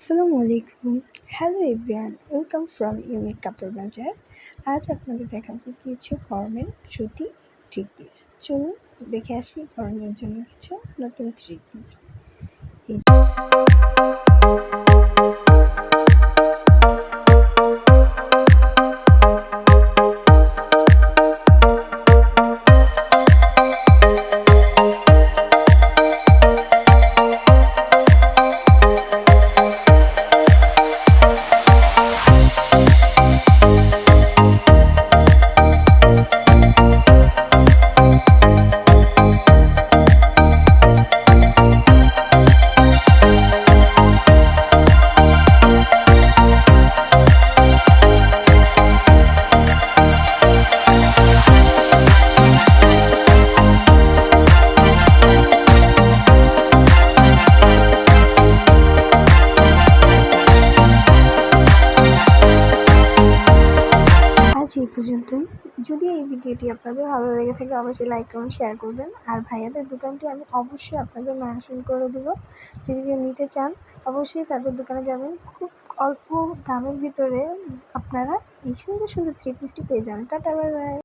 আসসালামু আলাইকুম। Hello everyone welcome from unique কাপড় বাজার আজ আপনাদের দেখাবো কিছু গরমের সুতি থ্রি পিস চলুন দেখে আসি গরমের জন্য কিছু নতুন থ্রি পিস আজ এই পর্যন্তই। যদি এই ভিডিওটি আপনাদের ভালো লেগে থাকে, অবশ্যই লাইক করুন শেয়ার করবেন। আর ভাইয়াদের দোকানটি আমি অবশ্যই আপনাদের মেনশন করে দেবো। যদি কেউ নিতে চান, অবশ্যই তাদের দোকানে যাবেন। খুব অল্প দামের ভিতরে আপনারা এই সুন্দর সুন্দর থ্রি পিসটি পেয়ে যাবেন। Tata bye bye